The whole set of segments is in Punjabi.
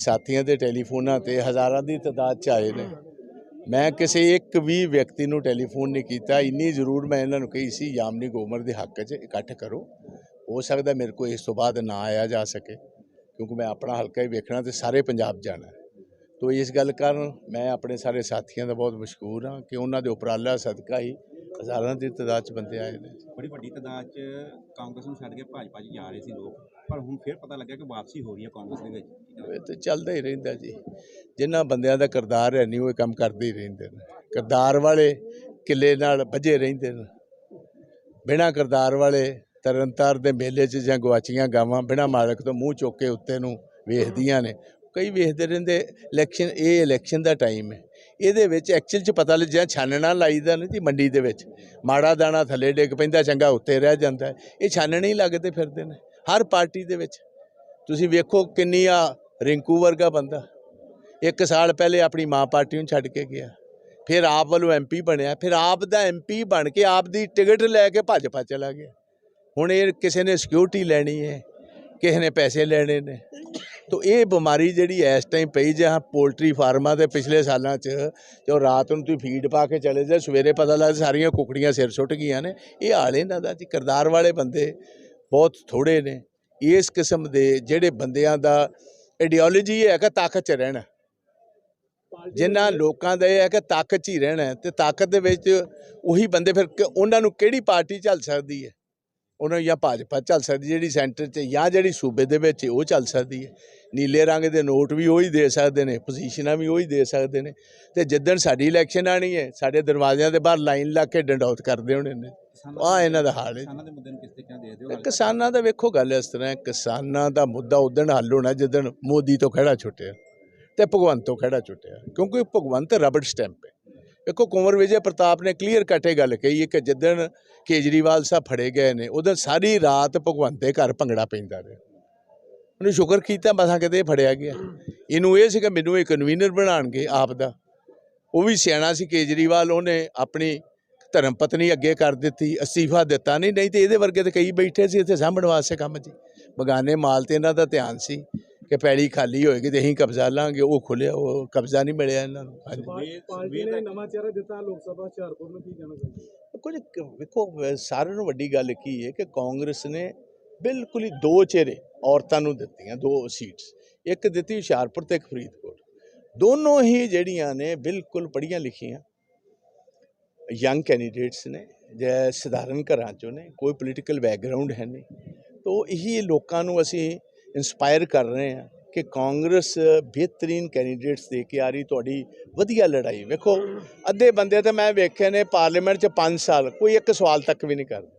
ਸਾਥੀਆਂ ਦੇ ਟੈਲੀਫੋਨਾਂ ਤੇ ਹਜ਼ਾਰਾਂ ਦੀ ਤਾਦਾਦ ਚ ਆਏ ਨੇ। ਮੈਂ ਕਿਸੇ ਇੱਕ ਵੀ ਵਿਅਕਤੀ ਨੂੰ ਟੈਲੀਫੋਨ ਨਹੀਂ ਕੀਤਾ। ਇੰਨੀ ਜ਼ਰੂਰ ਮੈਂ ਇਹਨਾਂ ਨੂੰ ਕਹੀ ਸੀ, ਯਾਮਨੀ ਗੋਮਰ ਦੇ ਹੱਕ 'ਚ ਇਕੱਠ ਕਰੋ। ਹੋ ਸਕਦਾ ਮੇਰੇ ਕੋਲ ਇਸ ਤੋਂ ਬਾਅਦ ਨਾ ਆਇਆ ਜਾ ਸਕੇ, ਕਿਉਂਕਿ ਮੈਂ ਆਪਣਾ ਹਲਕਾ ਹੀ ਵੇਖਣਾ ਤੇ ਸਾਰੇ ਪੰਜਾਬ ਜਾਣਾ ਹੈ। ਤੋ ਇਸ ਗੱਲ ਕਾਰਨ ਮੈਂ ਆਪਣੇ ਸਾਰੇ ਸਾਥੀਆਂ ਦਾ ਬਹੁਤ ਮਸ਼ਕੂਰ ਹਾਂ ਕਿ ਉਹਨਾਂ ਦੇ ਉਪਰਾਲਾ ਸਦਕਾ ਹੀ ਹਜ਼ਾਰਾਂ ਦੀ ਤਾਦਾਦ 'ਚ ਬੰਦੇ ਆਏ ਨੇ। ਬੜੀ ਵੱਡੀ ਤਾਦਾਦ 'ਚ ਕਾਂਗਰਸ ਨੂੰ ਛੱਡ ਕੇ ਭਾਜਪਾ 'ਚ ਜਾ ਰਹੇ ਸੀ ਲੋਕ, ਪਰ ਹੁਣ ਫਿਰ ਪਤਾ ਲੱਗਿਆ ਕਿ ਵਾਪਸੀ ਹੋ ਰਹੀ ਹੈ ਕਾਂਗਰਸ ਦੇ ਵਿੱਚ। ਇਹ ਤੇ ਚੱਲਦਾ ਹੀ ਰਹਿੰਦਾ ਜੀ। ਜਿਨ੍ਹਾਂ ਬੰਦਿਆਂ ਦਾ ਕਰਦਾਰ ਹੈ ਨਹੀਂ ਉਹ ਇਹ ਕੰਮ ਕਰਦੇ ਹੀ ਰਹਿੰਦੇ ਨੇ। ਕਰਦਾਰ ਵਾਲੇ ਕਿਲੇ ਨਾਲ ਵੱਜੇ ਰਹਿੰਦੇ ਨੇ। ਬਿਨਾਂ ਕਰਦਾਰ ਵਾਲੇ ਤਰਨਤਾਰ ਦੇ ਮੇਲੇ 'ਚ ਜਾਂ ਗਵਾਚੀਆਂ ਗਾਵਾਂ ਬਿਨਾਂ ਮਾਲਕ ਤੋਂ ਮੂੰਹ ਚੁੱਕ ਕੇ ਉੱਤੇ ਨੂੰ ਵੇਖਦੀਆਂ ਨੇ। ਕਈ ਵੇਖਦੇ ਰਹਿੰਦੇ, ਇਲੈਕਸ਼ਨ, ਇਹ ਇਲੈਕਸ਼ਨ ਦਾ ਟਾਈਮ ਹੈ। ਇਹਦੇ ਵਿੱਚ ਐਕਚੁਅਲ 'ਚ ਪਤਾ ਲੱਗਿਆ ਛਾਨਣਾ ਲਾਈਦਾ ਨਾ ਜੀ ਮੰਡੀ ਦੇ ਵਿੱਚ। ਮਾੜਾ ਦਾਣਾ ਥੱਲੇ ਡਿੱਗ ਪੈਂਦਾ, ਚੰਗਾ ਉੱਤੇ ਰਹਿ ਜਾਂਦਾ। ਇਹ ਛਾਨਣੇ ਹੀ ਲੱਗਦੇ ਫਿਰਦੇ ਨੇ, ਹਰ ਪਾਰਟੀ ਦੇ ਵਿੱਚ। ਤੁਸੀਂ ਵੇਖੋ ਕਿੰਨੀ ਆ ਰਿੰਕੂ ਵਰਗਾ ਬੰਦਾ। ਇੱਕ ਸਾਲ ਪਹਿਲੇ ਆਪਣੀ ਮਾਂ ਪਾਰਟੀ ਨੂੰ ਛੱਡ ਕੇ ਗਿਆ। ਫਿਰ ਆਪ ਵੱਲੋਂ ਐਮਪੀ ਬਣਿਆ। ਫਿਰ ਆਪ ਦਾ ਐਮਪੀ ਬਣ ਕੇ ਆਪ ਦੀ ਟਿਕਟ ਲੈ ਕੇ ਭਾਜਪਾ ਚਲਾ ਗਿਆ। ਹੁਣ ਇਹ ਕਿਸੇ ਨੇ ਸਿਕਿਉਰਿਟੀ ਲੈਣੀ ਹੈ, ਕਿਸੇ ਨੇ ਪੈਸੇ ਲੈਣੇ ਨੇ। ਤੋ ਇਹ ਬਿਮਾਰੀ ਜਿਹੜੀ ਇਸ ਟਾਈਮ ਪਈ ਜਾਂ ਪੋਲਟਰੀ ਫਾਰਮਾਂ ਦੇ ਪਿਛਲੇ ਸਾਲਾਂ 'ਚ, ਜੋ ਰਾਤ ਨੂੰ ਤੁਸੀਂ ਫੀਡ ਪਾ ਕੇ ਚਲੇ ਜਾ ਸਵੇਰੇ ਪਤਾ ਲੱਗਦਾ ਸਾਰੀਆਂ ਕੁਕੜੀਆਂ ਸਿਰ ਸੁੱਟ ਗਈਆਂ ਨੇ। ਇਹ ਹਾਲ ਇਹਨਾਂ ਦਾ ਜੀ, ਕਿਰਦਾਰ ਵਾਲੇ ਬੰਦੇ ਬਹੁਤ ਥੋੜੇ ਨੇ। ਇਸ ਕਿਸਮ ਦੇ ਜਿਹੜੇ ਬੰਦਿਆਂ ਦਾ ਆਈਡੀਓਲੋਜੀ ਇਹ ਹੈ ਕਿ ਤਾਕਤ 'ਚ ਰਹਿਣਾ। ਜਿਨ੍ਹਾਂ ਲੋਕਾਂ ਦਾ ਇਹ ਹੈ ਕਿ ਤਾਕਤ 'ਚ ਹੀ ਰਹਿਣਾ ਹੈ ਤੇ ਤਾਕਤ ਦੇ ਵਿੱਚ ਉਹੀ ਬੰਦੇ ਫਿਰ ਉਹਨਾਂ ਨੂੰ ਕਿਹੜੀ ਪਾਰਟੀ ਝੱਲ ਸਕਦੀ ਹੈ? ਉਹਨਾਂ ਜਾਂ ਭਾਜਪਾ ਚੱਲ ਸਕਦੀ ਜਿਹੜੀ ਸੈਂਟਰ 'ਚ ਜਾਂ ਜਿਹੜੀ ਸੂਬੇ ਦੇ ਵਿੱਚ ਉਹ ਚੱਲ ਸਕਦੀ ਹੈ। ਨੀਲੇ ਰੰਗ ਦੇ ਨੋਟ ਵੀ ਉਹੀ ਦੇ ਸਕਦੇ ਨੇ ਪੋਜੀਸ਼ਨਾਂ ਵੀ ਉਹੀ ਦੇ ਸਕਦੇ ਨੇ। ਤੇ ਜਿੱਦਣ ਸਾਡੀ ਇਲੈਕਸ਼ਨ ਆਣੀ ਹੈ ਸਾਡੇ ਦਰਵਾਜ਼ਿਆਂ ਦੇ ਬਾਹਰ ਲਾਈਨ ਲਾ ਕੇ ਡੰਡੌਤ ਕਰਦੇ ਹੋਣੇ ਨੇ। ਆ ਇਹਨਾਂ ਦਾ ਹਾਲ ਹੈ। ਕਿਸਾਨਾਂ ਦੇ ਹੋ? ਕਿਸਾਨਾਂ ਵੇਖੋ ਗੱਲ ਇਸ ਤਰ੍ਹਾਂ ਹੈ ਕਿਸਾਨਾਂ ਦਾ ਮੁੱਦਾ ਉਦੋਂ ਹੱਲ ਹੋਣਾ ਜਦੋਂ ਮੋਦੀ ਤੋਂ ਖੜਾ ਛੁੱਟਿਆ ਤੇ ਭਗਵੰਤ ਤੋਂ ਖੜਾ ਛੁੱਟਿਆ। ਕਿਉਂਕਿ ਭਗਵੰਤ ਰਬੜ ਸਟੈਂਪ ਹੈ। ਵੇਖੋ ਕੁੰਵਰ ਵਿਜੇ ਪ੍ਰਤਾਪ ਨੇ ਕਲੀਅਰ ਕੱਟ ਇਹ ਗੱਲ ਕਹੀ ਹੈ ਕਿ ਜਿੱਦਣ ਕੇਜਰੀਵਾਲ ਸਾਹਿਬ ਫੜੇ ਗਏ ਨੇ, ਉਦੋਂ ਸਾਰੀ ਰਾਤ ਭਗਵੰਤ ਦੇ ਘਰ ਭੰਗੜਾ ਪੈਂਦਾ ਰਿਹਾ। ਉਹਨੇ ਸ਼ੁਕਰ ਕੀਤਾ ਮਸਾਂ ਕਿਤੇ ਫੜਿਆ ਗਿਆ। ਇਹਨੂੰ ਇਹ ਸੀ ਕਿ ਮੈਨੂੰ ਇਹ ਕਨਵੀਨਰ ਬਣਾਣਗੇ ਆਪ ਦਾ ਉਹ ਵੀ ਸਿਆਣਾ ਸੀ ਕੇਜਰੀਵਾਲ, ਉਹਨੇ ਆਪਣੀ ਧਰਮ ਪਤਨੀ ਅੱਗੇ ਕਰ ਦਿੱਤੀ, ਅਸਤੀਫਾ ਦਿੱਤਾ ਨਹੀਂ ਨਹੀਂ ਤੇ ਇਹਦੇ ਵਰਗੇ ਤੇ ਕਈ ਬੈਠੇ ਸੀ ਇੱਥੇ ਸਾਂਭਣ ਵਾਸਤੇ ਕੰਮ ਜੀ ਬਗਾਨੇ ਮਾਲ ਤੇ ਇਹਨਾਂ ਦਾ ਧਿਆਨ ਸੀ। ਕਿ ਪੈੜੀ ਖਾਲੀ ਹੋਏਗੀ ਤੇ ਅਸੀਂ ਕਬਜ਼ਾ ਲਾਂਗੇ ਉਹ ਖੁੱਲਿਆ ਉਹ ਕਬਜ਼ਾ ਨਹੀਂ ਮਿਲਿਆ ਇਹਨਾਂ ਨੂੰ। ਹਾਂਜੀ। ਪਾਰਟੀ ਨੇ ਨਵਾਂ ਚਿਹਰਾ ਦਿੱਤਾ ਲੋਕ ਸਭਾ ਹੁਸ਼ਿਆਰਪੁਰ ਨੂੰ ਕੀ ਕਹਿਣਾ ਚਾਹੁੰਦੇ ਕੁਝ ਵੇਖੋ ਸਾਰਿਆਂ ਨੂੰ ਵੱਡੀ ਗੱਲ ਕੀ ਹੈ ਕਿ ਕਾਂਗਰਸ ਨੇ ਬਿਲਕੁਲ ਹੀ ਦੋ ਚਿਹਰੇ ਔਰਤਾਂ ਨੂੰ ਦਿੱਤੀਆਂ ਦੋ ਸੀਟਸ। ਇੱਕ ਦਿੱਤੀ ਹੁਸ਼ਿਆਰਪੁਰ ਤੇ ਇੱਕ ਫਰੀਦਕੋਟ। ਦੋਨੋਂ ਹੀ ਜਿਹੜੀਆਂ ਨੇ ਬਿਲਕੁਲ ਪੜ੍ਹੀਆਂ ਲਿਖੀਆਂ। ਯੰਗ ਕੈਂਡੀਡੇਟਸ ਨੇ ਜੇ ਸਧਾਰਨ ਘਰਾਂ ਚੋਂ ਨੇ ਕੋਈ ਪੋਲੀਟੀਕਲ ਬੈਕਗ੍ਰਾਉਂਡ ਹੈ ਨਹੀਂ। ਤੋ ਇਹੀ ਲੋਕਾਂ ਨੂੰ ਅਸੀਂ ਇਨਸਪਾਇਰ ਕਰ ਰਹੇ ਹਾਂ ਕਿ ਕਾਂਗਰਸ ਬਿਹਤਰੀਨ ਕੈਂਡੀਡੇਟਸ ਦੇ ਕੇ ਆ ਰਹੀ ਤੁਹਾਡੀ ਵਧੀਆ ਲੜਾਈ। ਵੇਖੋ ਅੱਧੇ ਬੰਦੇ ਤਾਂ ਮੈਂ ਵੇਖੇ ਨੇ ਪਾਰਲੀਮੈਂਟ 'ਚ 5 ਸਾਲ ਕੋਈ ਇੱਕ ਸਵਾਲ ਤੱਕ ਵੀ ਨਹੀਂ ਕਰਦਾ।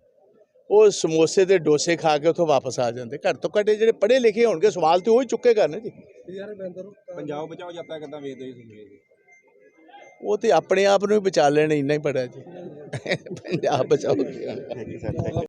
ਉਹ ਸਮੋਸੇ ਤੇ ਡੋਸੇ ਖਾ ਕੇ ਉੱਥੋਂ ਵਾਪਸ ਆ ਜਾਂਦੇ। ਘੱਟ ਤੋਂ ਘੱਟ ਜਿਹੜੇ ਪੜ੍ਹੇ ਲਿਖੇ ਹੋਣਗੇ ਸਵਾਲ ਤੇ ਉਹ ਹੀ ਚੁੱਕੇ ਕਰਨੇ ਜੀ। ਪੰਜਾਬ ਬਚਾਓ ਕਿੱਦਾਂ ਉਹ ਤੇ ਆਪਣੇ ਆਪ ਨੂੰ ਹੀ ਬਚਾ ਲੈਣ ਇੰਨਾ ਹੀ ਬੜਾ ਜੀ। ਪੰਜਾਬ ਬਚਾਓ।